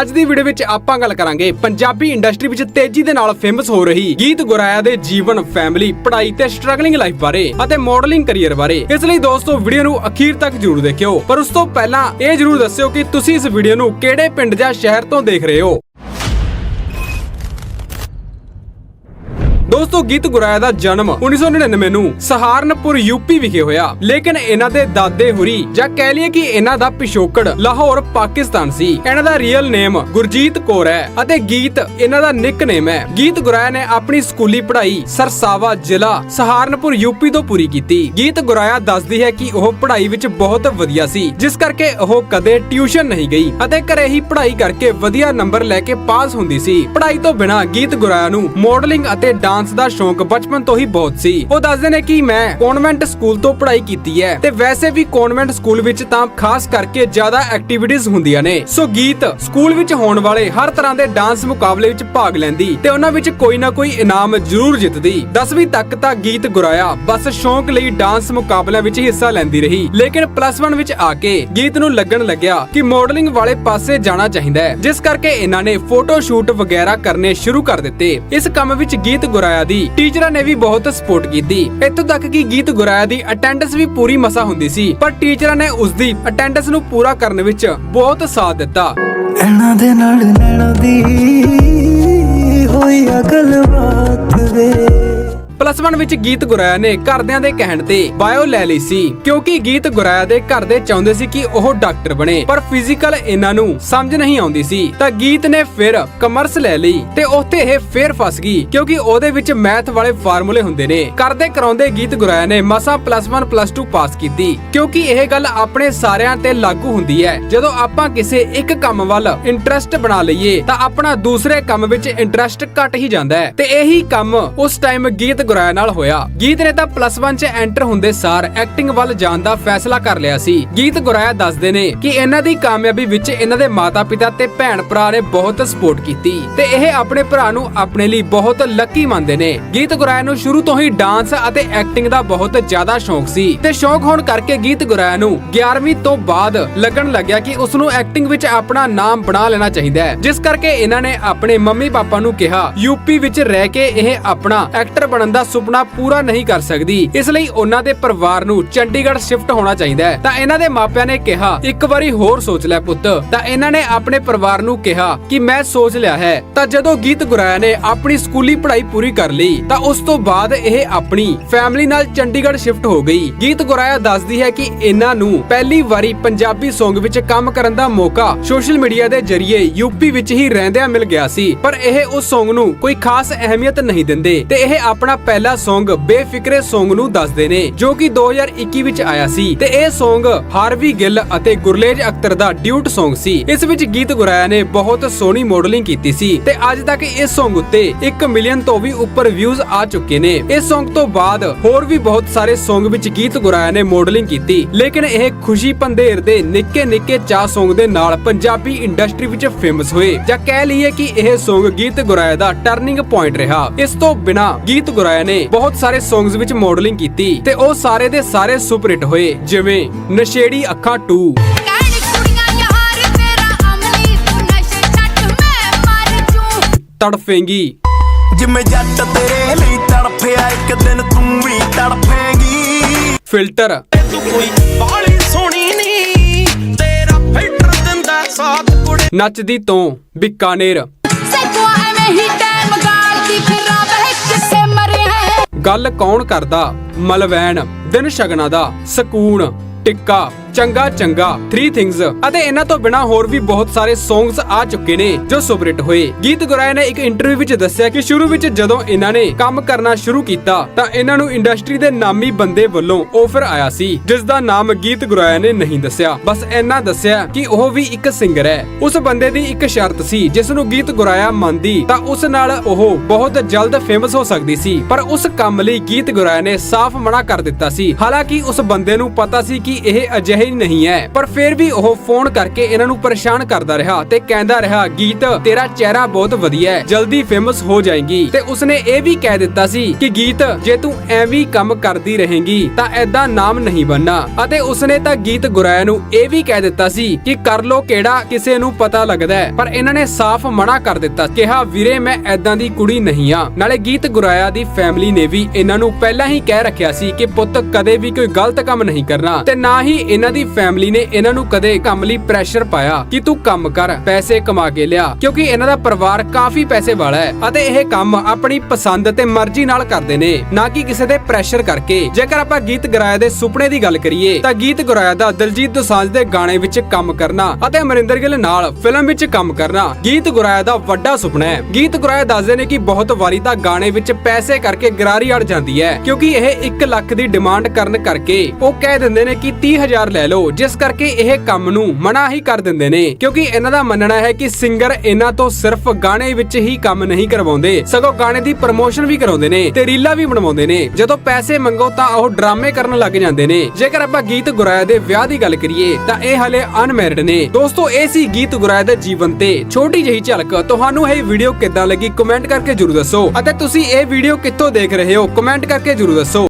ਅੱਜ ਦੀ ਵੀਡੀਓ ਵਿੱਚ ਆਪਾਂ ਗੱਲ ਕਰਾਂਗੇ ਪੰਜਾਬੀ ਇੰਡਸਟਰੀ ਵਿੱਚ ਤੇਜ਼ੀ ਦੇ ਨਾਲ ਫੇਮਸ ਹੋ ਰਹੀ ਗੀਤ ਗੁਰਾਇਆ ਦੇ ਜੀਵਨ ਫੈਮਿਲੀ ਪੜ੍ਹਾਈ ਤੇ ਸਟਰਗਲਿੰਗ ਲਾਈਫ ਬਾਰੇ ਅਤੇ ਮਾਡਲਿੰਗ ਕੈਰੀਅਰ ਬਾਰੇ। ਇਸ ਲਈ ਦੋਸਤੋ, ਵੀਡੀਓ ਨੂੰ ਅਖੀਰ ਤੱਕ ਜਰੂਰ ਦੇਖਿਓ। ਪਰ ਉਸ ਤੋਂ ਪਹਿਲਾਂ ਇਹ ਜਰੂਰ ਦੱਸਿਓ ਕਿ ਤੁਸੀਂ ਇਸ ਵੀਡੀਓ ਨੂੰ ਕਿਹੜੇ ਪਿੰਡ ਜਾਂ ਸ਼ਹਿਰ ਤੋਂ ਦੇਖ ਰਹੇ ਹੋ। ਦੋਸਤੋ, ਗੀਤ ਗੁਰਾਇਆ ਦਾ ਜਨਮ 1999 ਨੂੰ ਸਹਾਰਨਪੁਰ ਯੂਪੀ ਵਿਖੇ ਹੋਇਆ। ਲੇਕਿਨ ਇਹਨਾਂ ਦੇ ਦਾਦੇ ਹੁਰੀ ਜਾਂ ਕਹਿ ਲਈਏ ਕਿ ਇਹਨਾਂ ਦਾ ਪਿਛੋਕੜ ਲਾਹੌਰ, ਪਾਕਿਸਤਾਨ ਸੀ। ਇਹਨਾਂ ਦਾ ਰੀਅਲ ਨੇਮ ਗੁਰਜੀਤ ਕੌਰ ਹੈ ਅਤੇ ਗੀਤ ਇਹਨਾਂ ਦਾ ਨਿਕਨੇਮ ਹੈ। ਗੀਤ ਗੁਰਾਇਆ ਨੇ ਆਪਣੀ ਸਕੂਲੀ ਪੜ੍ਹਾਈ ਸਰਸਾਵਾ ਜ਼ਿਲ੍ਹਾ ਸਹਾਰਨਪੁਰ ਯੂਪੀ ਤੋਂ ਪੂਰੀ ਕੀਤੀ। ਗੀਤ ਗੁਰਾਇਆ ਦੱਸਦੀ ਹੈ ਕਿ ਉਹ ਪੜ੍ਹਾਈ ਵਿੱਚ ਬਹੁਤ ਵਧੀਆ ਸੀ, ਜਿਸ ਕਰਕੇ ਉਹ ਕਦੇ ਟਿਊਸ਼ਨ ਨਹੀਂ ਗਈ ਅਤੇ ਘਰੇ ਹੀ ਪੜ੍ਹਾਈ ਕਰਕੇ ਵਧੀਆ ਨੰਬਰ ਲੈ ਕੇ ਪਾਸ ਹੁੰਦੀ ਸੀ। ਪੜ੍ਹਾਈ ਤੋਂ ਬਿਨਾਂ ਗੀਤ ਗੁਰਾਇਆ ਨੂੰ ਮਾਡਲਿੰਗ ਅਤੇ ਡਾਂਸ ਦਾ ਸ਼ੌਂਕ ਬਚਪਨ ਤੋਂ ਹੀ ਬਹੁਤ ਸੀ। ਉਹ ਦੱਸਦੇ ਨੇ ਕਿ ਮੈਂ ਕਨਵੈਂਟ ਸਕੂਲ ਤੋਂ ਪੜ੍ਹਾਈ ਕੀਤੀ ਹੈ ਤੇ ਵੈਸੇ ਵੀ ਕਨਵੈਂਟ ਸਕੂਲ ਵਿੱਚ ਤਾਂ ਖਾਸ ਕਰਕੇ ਜ਼ਿਆਦਾ ਐਕਟੀਵਿਟੀਜ਼ ਹੁੰਦੀਆਂ ਨੇ। ਸੋ ਗੀਤ ਸਕੂਲ ਵਿੱਚ ਹੋਣ ਵਾਲੇ ਹਰ ਤਰ੍ਹਾਂ ਦੇ ਡਾਂਸ ਮੁਕਾਬਲੇ ਵਿੱਚ ਭਾਗ ਲੈਂਦੀ ਤੇ ਉਹਨਾਂ ਵਿੱਚ ਕੋਈ ਨਾ ਕੋਈ ਇਨਾਮ ਜ਼ਰੂਰ ਜਿੱਤਦੀ। 10ਵੀਂ ਤੱਕ ਤਾਂ ਗੀਤ ਗੁਰਾਇਆ, ਬਸ ਸ਼ੌਂਕ ਲਈ ਡਾਂਸ ਮੁਕਾਬਲਿਆਂ ਵਿੱਚ ਹਿੱਸਾ ਲੈਂਦੀ ਰਹੀ। ਲੇਕਿਨ ਪਲੱਸ 1 ਵਿੱਚ ਆ ਕੇ ਗੀਤ ਨੂੰ ਲੱਗਣ ਲੱਗਿਆ ਕਿ ਮਾਡਲਿੰਗ ਵਾਲੇ ਪਾਸੇ ਜਾਣਾ ਚਾਹੀਦਾ ਹੈ, ਜਿਸ ਕਰਕੇ ਇਹਨਾਂ ਨੇ ਫੋਟੋ ਸ਼ੂਟ ਵਗੈਰਾ ਕਰਨੇ ਸ਼ੁਰੂ ਕਰ ਦਿੱਤੇ। ਇਸ ਕੰਮ ਵਿੱਚ ਗੀਤ ਗੁਰਾਇਆ ਦੀ। ਟੀਚਰਾਂ ਨੇ ਵੀ ਬਹੁਤ ਸਪੋਰਟ ਕੀਤੀ। ਇੱਥੋਂ ਤੱਕ ਕਿ ਗੀਤ ਗੁਰਾਇਆ ਦੀ ਅਟੈਂਡੈਂਸ ਵੀ ਪੂਰੀ ਮਸਾ ਹੁੰਦੀ ਸੀ। ਪਰ ਟੀਚਰਾਂ ਨੇ ਉਸ ਦੀ ਅਟੈਂਡੈਂਸ ਨੂੰ ਪੂਰਾ ਕਰਨ ਵਿੱਚ ਬਹੁਤ ਸਾਥ ਦਿੱਤਾ। ਐਣਾ ਦੇ ਨਾਲ ਨੈਣਾ ਦੀ ਹੋਈ ਆ ਗੱਲਬਾਤ ਵੇ। ਪਲੱਸ 1 ਵਿੱਚ ਗੀਤ ਗੁਰਾਇਆ ਨੇ ਘਰਦਿਆਂ ਦੇ ਕਹਿਣ ਤੇ। ਬਾਇਓ ਲੈ ਲਈ ਸੀ, ਕਿਉਂਕਿ ਗੀਤ ਗੁਰਾਇਆ ਦੇ ਘਰ ਦੇ ਚਾਹੁੰਦੇ ਸੀ ਕਿ ਉਹ ਡਾਕਟਰ ਬਣੇ, ਪਰ ਫਿਜ਼ੀਕਲ ਇਹਨਾਂ ਨੂੰ ਸਮਝ ਨਹੀਂ ਆਉਂਦੀ ਸੀ। ਤਾਂ ਗੀਤ ਨੇ ਫਿਰ ਕਮਰਸ ਲੈ ਲਈ ਤੇ ਉੱਥੇ ਇਹ ਫੇਰ ਫਸ ਗਈ, ਕਿਉਂਕਿ ਉਹਦੇ ਵਿੱਚ ਮੈਥ ਵਾਲੇ ਫਾਰਮੂਲੇ ਹੁੰਦੇ ਨੇ। ਕਰਦੇ ਕਰਾਉਂਦੇ ਗੀਤ ਗੁਰਾਇਆ ਨੇ ਮਸਾ ਪਲੱਸ 1 ਪਲੱਸ 2 ਪਾਸ ਕੀਤੀ, ਕਿਉਂਕਿ ਇਹ ਗੱਲ ਆਪਣੇ ਸਾਰਿਆਂ ਤੇ ਲਾਗੂ ਹੁੰਦੀ ਹੈ। ਜਦੋਂ ਆਪਾਂ ਕਿਸੇ ਇੱਕ ਕੰਮ ਵੱਲ ਇੰਟਰਸਟ ਬਣਾ ਲਈਏ, ਤਾਂ ਆਪਣਾ ਦੂਸਰੇ ਕੰਮ ਵਿੱਚ ਇੰਟਰਸਟ ਘਟ ਹੀ ਜਾਂਦਾ ਹੈ। ਤੇ ਇਹੀ ਕੰਮ ਉਸ ਟਾਈਮ ਗੀਤ ਗੁਰਾਇਆ ਨਾਲ ਹੋਇਆ। ਗੀਤ ਨੇ ਤਾਂ ਪਲੱਸ 1 ਚ ਐਂਟਰ ਹੁੰਦੇ ਸਾਰ ਐਕਟਿੰਗ ਵੱਲ ਜਾਣ ਦਾ ਫੈਸਲਾ ਕਰ ਲਿਆ ਸੀ। ਗੀਤ ਗੁਰਾਇਆ ਦੱਸਦੇ ਨੇ ਕਿ ਇਹਨਾਂ ਦੀ ਕਾਮਯਾਬੀ ਵਿੱਚ ਇਹਨਾਂ ਦੇ ਮਾਤਾ-ਪਿਤਾ ਤੇ ਭੈਣ ਭਰਾ ਨੇ ਬਹੁਤ ਸਪੋਰਟ ਕੀਤੀ ਤੇ ਇਹ ਆਪਣੇ ਭਰਾ ਨੂੰ ਆਪਣੇ ਲਈ ਬਹੁਤ ਲੱਕੀ ਮੰਨਦੇ ਨੇ। ਗੀਤ ਗੁਰਾਇਆ ਨੂੰ ਸ਼ੁਰੂ ਤੋਂ ਹੀ ਡਾਂਸ ਅਤੇ ਐਕਟਿੰਗ ਦਾ ਬਹੁਤ ਜ਼ਿਆਦਾ ਸ਼ੌਂਕ ਸੀ ਤੇ ਸ਼ੌਂਕ ਹੋਣ ਕਰਕੇ ਗੀਤ ਗੁਰਾਇਆ ਨੂੰ 11ਵੀਂ ਤੋਂ ਬਾਅਦ ਲੱਗਣ ਲੱਗਿਆ ਕਿ ਉਸ ਨੂੰ ਐਕਟਿੰਗ ਵਿੱਚ ਆਪਣਾ ਨਾਮ ਬਣਾ ਲੈਣਾ ਚਾਹੀਦਾ ਹੈ। ਜਿਸ ਕਰਕੇ ਇਹਨਾਂ ਨੇ ਆਪਣੇ ਮੰਮੀ ਪਾਪਾ ਨੂੰ ਕਿਹਾ ਯੂਪੀ ਵਿੱਚ ਰਹਿ ਕੇ ਇਹ ਆਪਣਾ ਐਕਟਰ ਬਣਨ ਦਾ ਸੁਪਨਾ ਪੂਰਾ ਨਹੀਂ ਕਰ ਸਕਦੀ। ਇਸ ਲਈ ਉਹਨਾਂ ਦੇ ਪਰਿਵਾਰ ਨੂੰ ਚੰਡੀਗੜ੍ਹ ਸ਼ਿਫਟ ਹੋਣਾ ਚਾਹੀਦਾ ਹੈ। ਤਾਂ ਇਹਨਾਂ ਦੇ ਮਾਪਿਆਂ ਨੇ ਕਿਹਾ, ਇੱਕ ਵਾਰੀ ਹੋਰ ਸੋਚ ਲੈ ਪੁੱਤ। ਤਾਂ ਇਹਨਾਂ ਨੇ ਆਪਣੇ ਪਰਿਵਾਰ ਨੂੰ ਕਿਹਾ ਕਿ ਮੈਂ ਸੋਚ ਲਿਆ ਹੈ। ਤਾਂ ਜਦੋਂ ਗੀਤ ਗੁਰਾਇਆ ਨੇ, ਆਪਣੀ ਸਕੂਲੀ ਪੜ੍ਹਾਈ ਪੂਰੀ ਕਰ ਲਈ, ਤਾਂ ਉਸ ਤੋਂ ਬਾਅਦ ਇਹ ਆਪਣੀ ਫੈਮਿਲੀ ਨਾਲ ਚੰਡੀਗੜ੍ਹ ਸ਼ਿਫਟ ਹੋ ਗਈ। ਗੀਤ ਗੁਰਾਇਆ ਦੱਸਦੀ ਹੈ ਕਿ ਇਹਨਾਂ ਨੂੰ ਪਹਿਲੀ ਵਾਰੀ ਪੰਜਾਬੀ Song ਵਿੱਚ ਕੰਮ ਕਰਨ ਦਾ ਮੌਕਾ ਸੋਸ਼ਲ ਮੀਡੀਆ ਦੇ ਜ਼ਰੀਏ ਯੂਪੀ ਵਿੱਚ ਹੀ ਰਹਿੰਦਿਆਂ ਮਿਲ ਗਿਆ ਸੀ। ਪਰ ਇਹ ਉਸ Song ਨੂੰ ਕੋਈ ਖਾਸ ਅਹਿਮੀਅਤ ਨਹੀਂ ਦਿੰਦੇ ਤੇ ਇਹ ਆਪਣਾ ਪਹਿਲਾ Song ਬੇਫਿਕਰੇ Song ਨੂੰ ਦੱਸਦੇ ਨੇ, ਜੋ ਕਿ 2021 ਵਿੱਚ ਆਇਆ ਸੀ। ਤੇ ਇਹ Song ਹਾਰਵੀ ਗਿੱਲ ਅਤੇ ਗੁਰਲੇਜ ਅਖਤਰ ਦਾ ਡਿਊਟ Song ਸੀ। ਇਸ ਵਿੱਚ ਗੀਤ ਗੁਰਾਇਆ ਨੇ, ਬਹੁਤ ਸੋਹਣੀ ਮਾਡਲਿੰਗ ਕੀਤੀ ਸੀ। ਤੇ ਅੱਜ ਤੱਕ ਇਸ Song ਉੱਤੇ 1 ਮਿਲੀਅਨ ਤੋਂ ਵੀ ਉੱਪਰ ਵਿਊਜ਼ ਆ ਚੁੱਕੇ ਨੇ। ਇਸ Song ਤੋਂ ਬਾਅਦ ਹੋਰ ਵੀ ਬਹੁਤ ਸਾਰੇ Song ਵਿੱਚ ਗੀਤ ਗੁਰਾਇਆ ਨੇ ਮਾਡਲਿੰਗ ਕੀਤੀ। ਲੇਕਿਨ ਇਹ ਖੁਸ਼ੀ ਪੰਧੇਰ ਦੇ ਨਿੱਕੇ ਨਿੱਕੇ ਚਾ Song ਦੇ ਨਾਲ ਪੰਜਾਬੀ ਇੰਡਸਟਰੀ ਵਿੱਚ ਫੇਮਸ ਹੋਏ। ਜਾਂ ਕਹਿ ਲਈਏ ਕਿ ਇਹ Song ਗੀਤ ਗੁਰਾਇਆ ਦਾ ਟਰਨਿੰਗ ਪੁਆਇੰਟ ਰਿਹਾ। ਇਸ ਤੋਂ ਬਿਨਾ ਗੀਤ ਗੁਰਾਇਆ ਨੇ। ਬਹੁਤ ਸਾਰੇ Songs ਵਿੱਚ ਮਾਡਲਿੰਗ ਕੀਤੀ ਤੇ ਉਹ ਸਾਰੇ ਦੇ ਸਾਰੇ ਸੁਪਰ ਹਿੱਟ ਹੋਏ ਜਿਵੇਂ ਨਸ਼ੇੜੀ ਅੱਖਾਂ 2 ਕਹਿਣੀ ਕੁੜੀਆਂ ਯਾਰ ਤੇਰਾ ਅਮਲੀ ਤੂੰ ਨਸ਼ੇ ਛੱਡ ਮੈਂ ਮਰ ਜੂ। ਤੜਫੇਂਗੀ। ਜਿਵੇਂ ਜੱਟ ਤੇਰੇ ਲਈ ਤੜਫਿਆ ਇੱਕ ਦਿਨ ਤੂੰ ਵੀ ਤੜਫੇਂਗੀ। ਫਿਲਟਰ। ਤੂੰ ਕੋਈ ਬਾਲੀ ਸੋਹਣੀ ਨਹੀਂ ਤੇਰਾ ਫਿਲਟਰ ਦਿੰਦਾ ਸਾਥ ਕੁੜੇ। ਨੱਚਦੀ ਤੋਂ ਬਿਕਾਨੇਰ। ਗੱਲ ਕੌਣ ਕਰਦਾ? ਮਲਵੈਣ ਦਿਨ ਸ਼ਗਨਾਂ ਦਾ ਸਕੂਨ ਟਿੱਕਾ। ਚੰਗਾ ਚੰਗਾ 3 ਥਿੰਗਸ ਅਤੇ ਇਹਨਾਂ ਤੋਂ ਬਿਨਾ ਹੋਰ ਵੀ ਬਹੁਤ ਸਾਰੇ ਸੌਂਗਸ ਆ ਚੁੱਕੇ ਨੇ ਜੋ ਸੁਪਰਹਿੱਟ ਹੋਏ। ਗੀਤ ਗੁਰਾਇਆ ਨੇ ਇੱਕ ਇੰਟਰਵਿਊ ਵਿੱਚ ਦੱਸਿਆ ਕਿ ਸ਼ੁਰੂ ਵਿੱਚ ਜਦੋਂ ਇਹਨਾਂ ਨੇ ਕੰਮ ਕਰਨਾ ਸ਼ੁਰੂ ਕੀਤਾ, ਤਾਂ ਇਹਨਾਂ ਨੂੰ ਇੰਡਸਟਰੀ ਦੇ ਨਾਮੀ ਬੰਦੇ ਵੱਲੋਂ ਆਫਰ ਆਇਆ ਸੀ ਜਿਸ ਦਾ ਨਾਮ ਗੀਤ ਗੁਰਾਇਆ ਨੇ ਨਹੀਂ ਦੱਸਿਆ। ਬਸ ਇੰਨਾ ਦੱਸਿਆ ਕਿ ਉਹ ਵੀ ਇੱਕ ਸਿੰਗਰ ਹੈ। ਉਸ ਬੰਦੇ ਦੀ ਇੱਕ ਸ਼ਰਤ ਸੀ, ਜਿਸ ਨੂੰ ਗੀਤ ਗੁਰਾਇਆ ਮੰਨਦੀ, ਤਾਂ ਉਸ ਨਾਲ ਉਹ ਬਹੁਤ ਜਲਦ ਫੇਮਸ ਹੋ ਸਕਦੀ ਸੀ। ਪਰ ਉਸ ਕੰਮ ਲਈ ਗੀਤ ਗੁਰਾਇਆ ਨੇ ਸਾਫ਼ ਮਨਾ ਕਰ ਦਿੱਤਾ ਸੀ। ਹਾਲਾਂਕਿ ਉਸ ਬੰਦੇ ਨੂੰ ਪਤਾ ਸੀ ਕਿ ਇਹ ਅਜਿਹੇ ਇਹ ਨਹੀਂ ਹੈ ਪਰ ਫਿਰ ਵੀ ਉਹ ਫੋਨ ਕਰਕੇ ਇਹਨਾਂ ਨੂੰ ਪਰੇਸ਼ਾਨ ਕਰਦਾ ਰਿਹਾ ਤੇ ਕਹਿੰਦਾ ਰਿਹਾ, ਗੀਤ, ਤੇਰਾ ਚਿਹਰਾ ਬਹੁਤ ਵਧੀਆ ਹੈ ਜਲਦੀ ਫੇਮਸ ਹੋ ਜਾਏਗੀ। ਤੇ ਉਸਨੇ ਇਹ ਵੀ ਕਹਿ ਦਿੱਤਾ ਸੀ ਕਿ, ਗੀਤ, ਜੇ ਤੂੰ ਐਵੇਂ ਕੰਮ ਕਰਦੀ ਰਹੇਂਗੀ, ਤਾਂ ਐਦਾਂ ਨਾਮ ਨਹੀਂ ਬਣਨਾ। ਅਤੇ ਉਸਨੇ ਤਾਂ ਗੀਤ ਗੁਰਾਇਆ ਨੂੰ ਇਹ ਵੀ ਕਹਿ ਦਿੱਤਾ ਸੀ ਕਿ, ਕਰ ਲੋ ਕਿਹੜਾ ਕਿਸੇ ਨੂੰ ਪਤਾ ਲੱਗਦਾ ਪਰ ਇਹਨਾਂ ਨੇ ਸਾਫ਼ ਮਨਾ ਕਰ ਦਿੱਤਾ, ਕਿਹਾ, ਵੀਰੇ, ਮੈਂ ਐਦਾਂ ਦੀ ਕੁੜੀ ਨਹੀਂ ਆ। ਨਾਲੇ ਗੀਤ ਗੁਰਾਇਆ ਦੀ ਫੈਮਿਲੀ ਨੇ ਵੀ ਇਹਨਾਂ ਨੂੰ ਪਹਿਲਾਂ ਹੀ ਕਹਿ ਰੱਖਿਆ ਸੀ ਕਿ, ਪੁੱਤ, ਕਦੇ ਵੀ ਕੋਈ ਗਲਤ ਕੰਮ ਨਹੀਂ ਕਰਨਾ। ਤੇ ਨਾ ਹੀ ਇਹਨਾਂ ਦੀ ਫੈਮਿਲੀ ਨੇ ਇਹਨਾਂ ਨੂੰ ਕਦੇ ਕੰਮ ਲਈ ਪ੍ਰੈਸ਼ਰ ਪਾਇਆ ਕਿ ਤੂੰ ਕੰਮ ਕਰ, ਪੈਸੇ ਕਮਾ ਕੇ ਲਿਆ, ਕਿਉਂਕਿ ਇਹਨਾਂ ਦਾ ਪਰਿਵਾਰ ਕਾਫੀ ਪੈਸੇ ਵਾਲਾ ਹੈ ਅਤੇ ਇਹ ਕੰਮ ਆਪਣੀ ਪਸੰਦ ਤੇ ਮਰਜ਼ੀ ਨਾਲ ਕਰਦੇ ਨੇ, ਨਾ ਕਿ ਕਿਸੇ ਦੇ ਪ੍ਰੈਸ਼ਰ ਕਰਕੇ। ਜੇਕਰ ਆਪਾਂ ਗੀਤ ਗੁਰਾਇਆ ਦੇ ਸੁਪਨੇ ਦੀ ਗੱਲ ਕਰੀਏ, ਤਾਂ ਗੀਤ ਗੁਰਾਇਆ ਦਾ ਦਲਜੀਤ ਦੋਸਾਂਝ ਦੇ ਗਾਣੇ ਵਿੱਚ ਕੰਮ ਕਰਨਾ ਅਤੇ ਅਮਰਿੰਦਰ ਗਿੱਲ ਨਾਲ ਫਿਲਮ ਵਿੱਚ ਕੰਮ ਕਰਨਾ, ਗੀਤ ਗੁਰਾਇਆ ਦਾ ਵੱਡਾ ਸੁਪਨਾ ਹੈ। ਗੀਤ ਗੁਰਾਇਆ ਦੱਸਦੇ ਨੇ ਕਿ ਬਹੁਤ ਵਾਰੀ ਤਾਂ ਗਾਣੇ ਵਿੱਚ ਪੈਸੇ ਕਰਕੇ ਗਰਾਰੀ ਅੜ ਜਾਂਦੀ ਹੈ, ਕਿਉਂਕਿ ਇਹ 1 ਲੱਖ ਦੀ ਡਿਮਾਂਡ ਕਰਨ ਕਰਕੇ ਉਹ ਕਹਿ ਦਿੰਦੇ ਨੇ ਕਿ 30000 ਲੈ ਲਓ, ਜਿਸ ਕਰਕੇ ਇਹ ਕੰਮ ਨੂੰ ਮਨਾ ਹੀ ਕਰ ਦਿੰਦੇ ਨੇ। ਕਿਉਂਕਿ ਇਹਨਾਂ ਦਾ ਮੰਨਣਾ ਹੈ ਕਿ ਸਿੰਗਰ ਇਹਨਾਂ ਤੋਂ ਸਿਰਫ ਗਾਣੇ ਵਿੱਚ ਹੀ ਕੰਮ ਨਹੀਂ ਕਰਵਾਉਂਦੇ। ਸਗੋਂ ਗਾਣੇ ਦੀ ਪ੍ਰਮੋਸ਼ਨ ਵੀ ਕਰਾਉਂਦੇ ਨੇ ਤੇ ਰੀਲਾਂ ਵੀ ਬਣਵਾਉਂਦੇ ਨੇ। ਜਦੋਂ ਪੈਸੇ ਮੰਗੋ ਤਾਂ ਉਹ ਡਰਾਮੇ ਕਰਨ ਲੱਗ ਜਾਂਦੇ ਨੇ। ਜੇਕਰ ਆਪਾਂ ਗੀਤ ਗੁਰਾਇਆ ਦੇ ਵਿਆਹ ਦੀ ਗੱਲ ਕਰੀਏ, ਤਾਂ ਇਹ ਹਲੇ ਅਨਮੈਰਿਡ ਨੇ। ਦੋਸਤੋ, ਇਹ ਸੀ ਗੀਤ ਗੁਰਾਇਆ ਦੇ ਜੀਵਨ ਤੇ। ਛੋਟੀ ਜਿਹੀ ਝਲਕ, ਤੁਹਾਨੂੰ ਇਹ ਵੀਡੀਓ ਕਿੱਦਾਂ ਲੱਗੀ? ਕਮੈਂਟ ਕਰਕੇ ਜਰੂਰ ਦੱਸੋ। ਅਤੇ ਤੁਸੀਂ ਇਹ ਵੀਡੀਓ ਕਿੱਥੋਂ ਦੇਖ ਰਹੇ ਹੋ? ਕਮੈਂਟ ਕਰਕੇ ਜਰੂਰ ਦੱਸੋ।